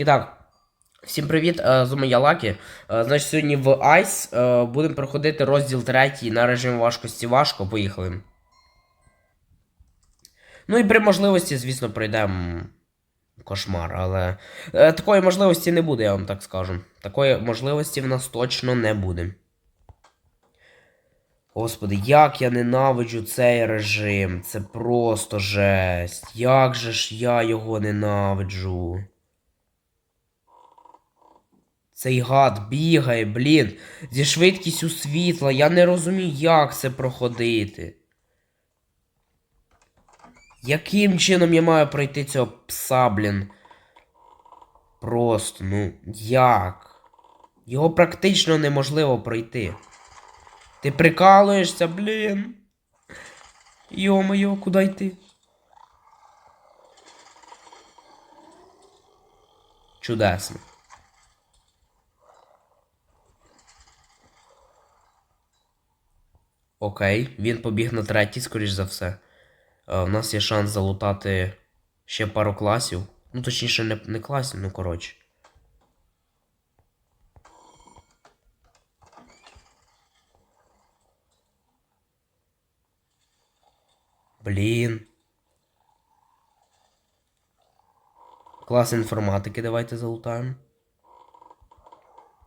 І так, всім привіт, е, з вами я Лакі. Е, Значить, сьогодні в Ice е, будемо проходити розділ третій на режим важкості важко. Поїхали. Ну і при можливості, звісно, пройдемо кошмар, але такої можливості не буде, я вам так скажу. Такої можливості в нас точно не буде. Господи, як я ненавиджу цей режим. Це просто жесть. Як же ж я його ненавиджу. Цей гад бігає, блін, зі швидкістю світла. Я не розумію, як це проходити. Яким чином я маю пройти цього пса, блін? Просто, ну, як? Його практично неможливо пройти. Ти прикалуєшся, блін. Йо-моє, куди йти? Чудесно. Окей, він побіг на третій, скоріш за все. Е, У нас є шанс залутати ще пару класів. Ну, точніше, не, не класів, ну коротше. Блін. Клас інформатики давайте залутаємо.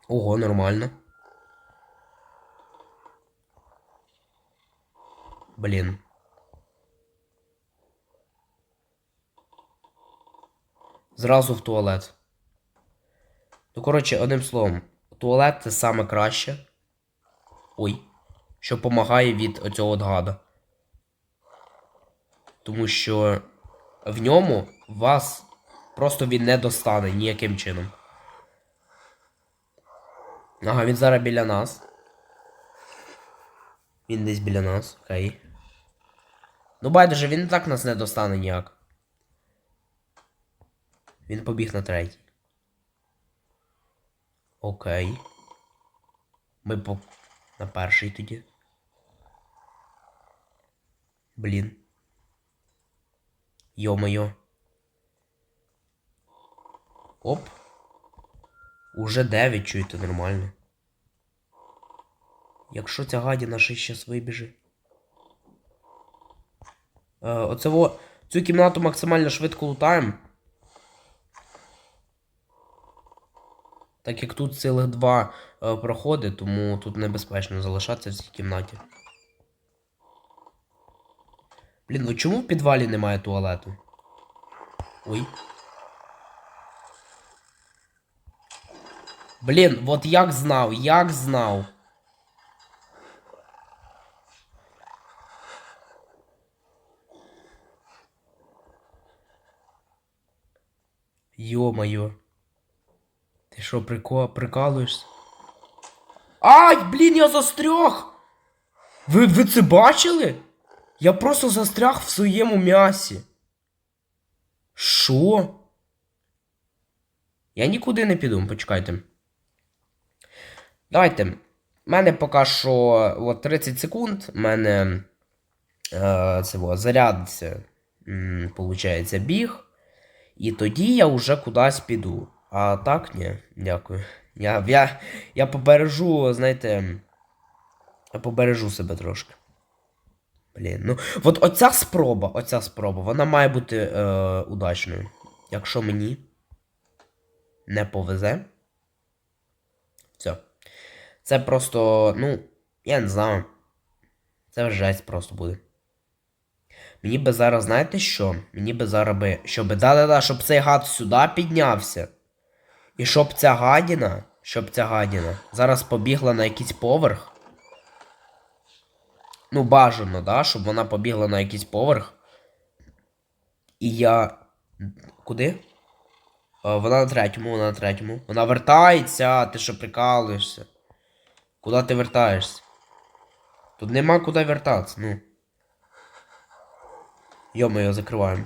Ого, нормально. Блін. Зразу в туалет. Ну, коротше, одним словом, туалет це саме краще. Ой. Що допомагає від оцього от гада. Тому що в ньому вас просто він не достане ніяким чином. Ага, він зараз біля нас. Він десь біля нас, окей. Ну, байдуже, він і так нас не достане ніяк. Він побіг на третій. Окей. Ми по... на перший тоді. Блін. Йо-моє. Оп. Уже 9, чуєте, нормально. Якщо ця гадіна ще щас вибіже. Е, оце во. Цю кімнату максимально швидко лутаємо. Так як тут цілих два е, проходи, тому тут небезпечно залишатися в цій кімнаті. Блін, ну чому в підвалі немає туалету? Ой. Блін, от як знав, як знав. Йо-моє. Ти що, прико... прикалуєшся? Ай, блін, я застряг! Ви, ви це бачили? Я просто застряг в своєму м'ясі. Що? Я нікуди не піду, почекайте. Давайте. У мене поки що от 30 секунд. У мене е, це було, зарядиться, м, получається, біг. І тоді я вже кудись піду. А так, ні, дякую. Я, я, я побережу, знаєте. Я побережу себе трошки. Блін, ну. От оця спроба, оця спроба, вона має бути е, удачною. Якщо мені не повезе. Все. Це просто, ну, я не знаю. Це жесть просто буде. Мені би зараз, знаєте що? Мені би зараз би. Щоб да-да-да, щоб цей гад сюди піднявся. І щоб ця гадіна, щоб ця гадіна зараз побігла на якийсь поверх. Ну, бажано, да, щоб вона побігла на якийсь поверх. І я. Куди? Е, Вона на третьому, вона на третьому. Вона вертається, ти що прикалуєшся? Куди ти вертаєшся? Тут нема куди вертатися, ну. Йо-моє, закриваємо.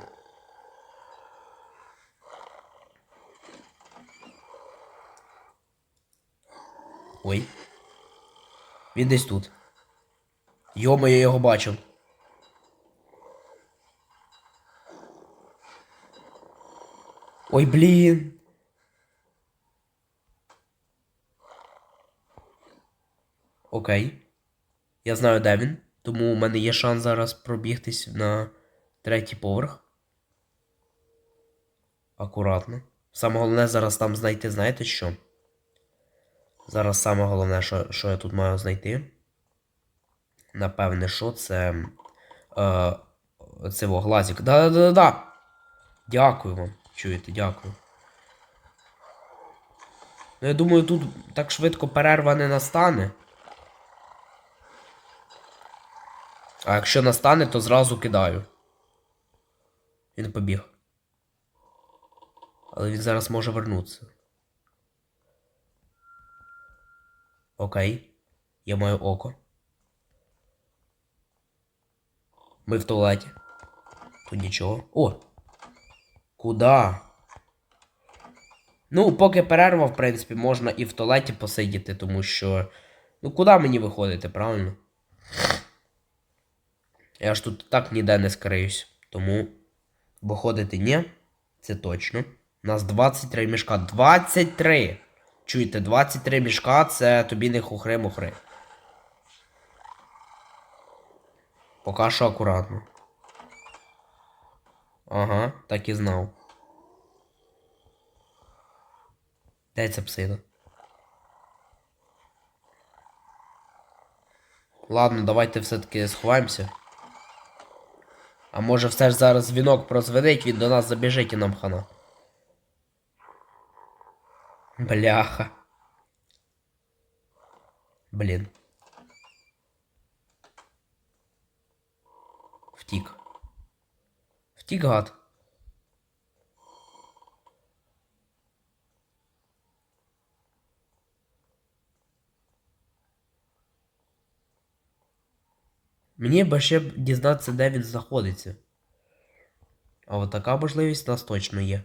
Ой. Він десь тут. Йомо, я його бачив. Ой, блін. Окей. Я знаю, де він. Тому у мене є шанс зараз пробігтись на третій поверх. Акуратно. Саме головне зараз там знайти, знаєте що? Зараз саме головне, що, що я тут маю знайти. Напевне, що це. Е, це глазик. Да-да-да-да! Дякую вам. Чуєте, дякую. Ну, я думаю, тут так швидко перерва не настане. А якщо настане, то зразу кидаю. Він побіг. Але він зараз може вернутися. Окей. Я маю око. Ми в туалеті. Тут нічого. О! Куда? Ну, поки перерва, в принципі, можна і в туалеті посидіти, тому що. Ну, куди мені виходити, правильно? Я ж тут так ніде не скриюсь. Тому виходити ні. Це точно. У нас 23 мішка. 23! Чуєте, 23 мішка це тобі не хухри-мухри. Поки що акуратно. Ага, так і знав. Де ця псина? Ладно, давайте все-таки сховаємося. А може все ж зараз дзвінок прозвенить, він до нас забіжить і нам хана. Бляха. Блін. Втік. Втік гад. Мені би ще б дізнатися, де він знаходиться. А от така можливість у нас точно є.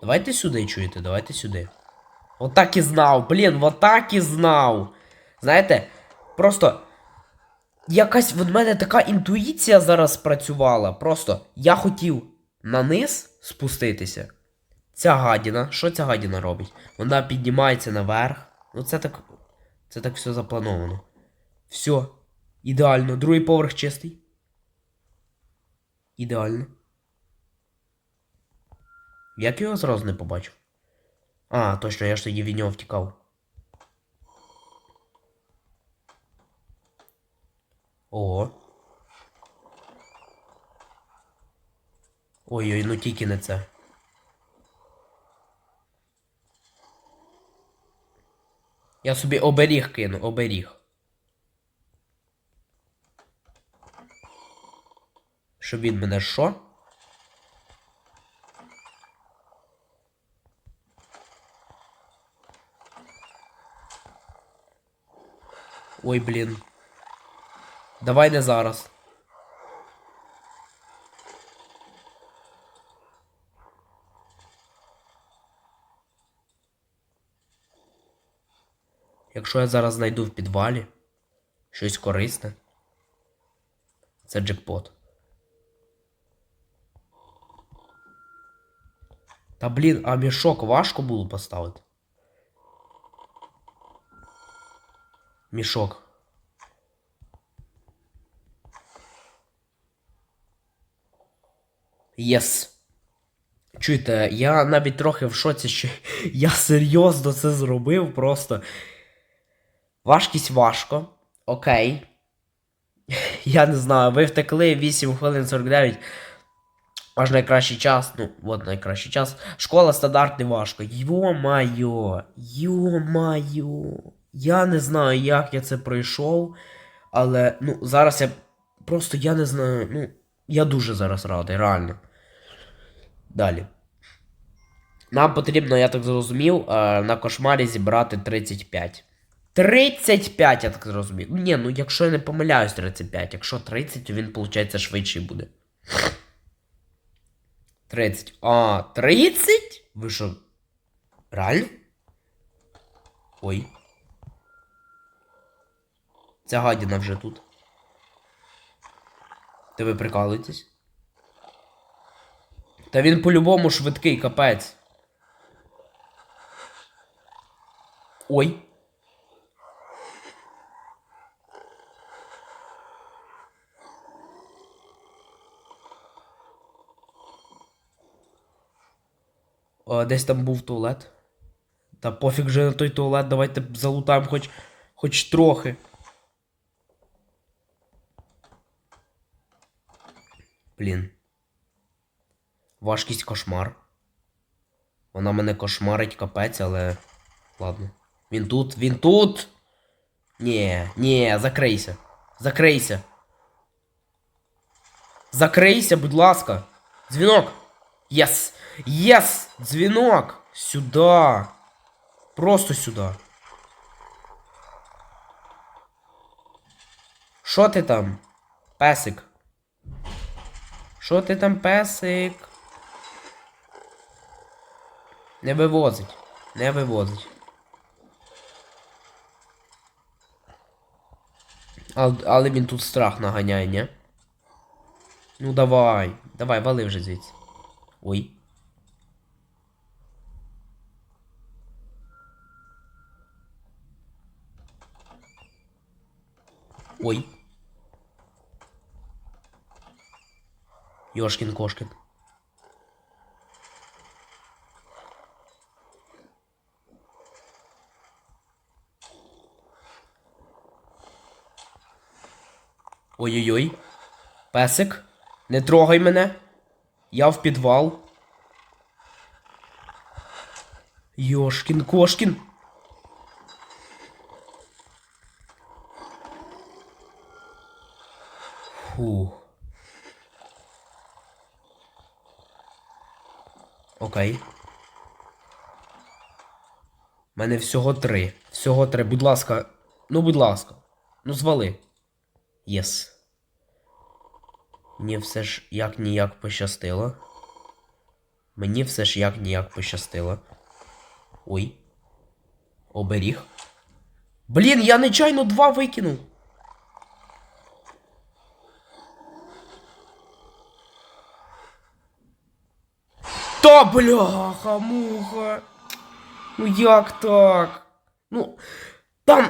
Давайте сюди чуєте, давайте сюди. Отак і знав, блін, отак і знав. Знаєте, просто якась в мене така інтуїція зараз спрацювала. Просто я хотів на низ спуститися. Ця гадіна, що ця гадіна робить? Вона піднімається наверх. Ну це так. Це так все заплановано. Все. Ідеально. Другий поверх чистий. Ідеально. Як його зразу не побачив? А, точно, я ж тоді від нього втікав. Ого. Ой-ой, ну тільки не це. Я собі оберіг кину, оберіг. Щоб він мене що? Ой, блін. Давай не зараз. Якщо я зараз знайду в підвалі щось корисне, це джекпот. Та блін, а мішок важко було поставити. Мішок. Єс. Чуєте, я навіть трохи в шоці, що я серйозно це зробив просто. Важкість важко. Окей. Я не знаю, ви втекли 8 хвилин 49. Ваш найкращий час. Ну, от найкращий час. Школа стандарт не важко. Йо-майо. Йо-майо. Я не знаю, як я це пройшов. Але, ну, зараз я. Просто я не знаю. Ну, я дуже зараз радий, реально. Далі. Нам потрібно, я так зрозумів, е, на кошмарі зібрати 35. 35, я так зрозумів. Ні, ну якщо я не помиляюсь, 35. Якщо 30, то він, виходить, швидший буде. 30. А, 30? Ви що? Реально? Ой. Ця гадіна вже тут. Ти ви прикалуєтесь? Та він по-любому швидкий, капець. Ой. О, десь там був туалет. Та пофіг же на той туалет, давайте залутаємо хоч, хоч трохи. Блін. Важкість кошмар. Вона мене кошмарить капець, але. Ладно. Він тут, він тут. Ні, ні, закрийся. Закрийся. Закрийся, будь ласка. Дзвінок. Єс! Єс! Дзвінок! Сюда. Просто сюди. Що ти там? Песик? Що ти там, песик? Не вивозить. Не вивозить. Але, але він тут страх наганяє, ні? Ну давай. Давай, вали вже звідси. Ой. Ой. Ёшкин кошкин. Ой-ой-ой. Песик, не трогай мене. Я в підвал. Йошкін кошкін. Окей. У мене всього три. Всього три. Будь ласка. Ну, будь ласка. Ну, звали. Єс. Мені все ж як ніяк пощастило. Мені все ж як ніяк пощастило. Ой. Оберіг. Блін, я нечайно два викинув. Та бляха, муха. Ну як так? Ну, там.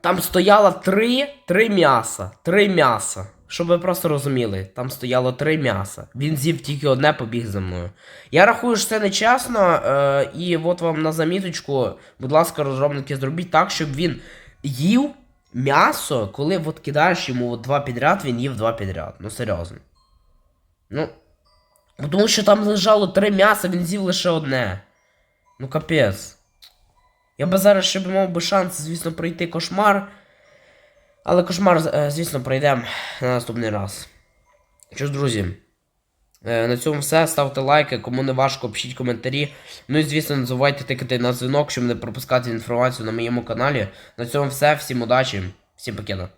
Там стояло три, три м'яса. Три м'яса. Щоб ви просто розуміли, там стояло три м'яса. Він з'їв тільки одне, побіг за мною. Я рахую, що це нечесно. Е, і от вам на заміточку, будь ласка, розробники, зробіть так, щоб він їв м'ясо, коли от кидаєш йому от два підряд, він їв два підряд. Ну серйозно. Ну. Тому що там лежало три м'яса, він з'їв лише одне. Ну капець. Я би зараз ще б мав би шанс, звісно, пройти кошмар. Але кошмар, е, звісно, пройдемо на наступний раз. Що ж, друзі, е, на цьому все. Ставте лайки, кому не важко, пишіть коментарі. Ну і звісно, не забувайте тикати на дзвінок, щоб не пропускати інформацію на моєму каналі. На цьому все. Всім удачі, всім покеда.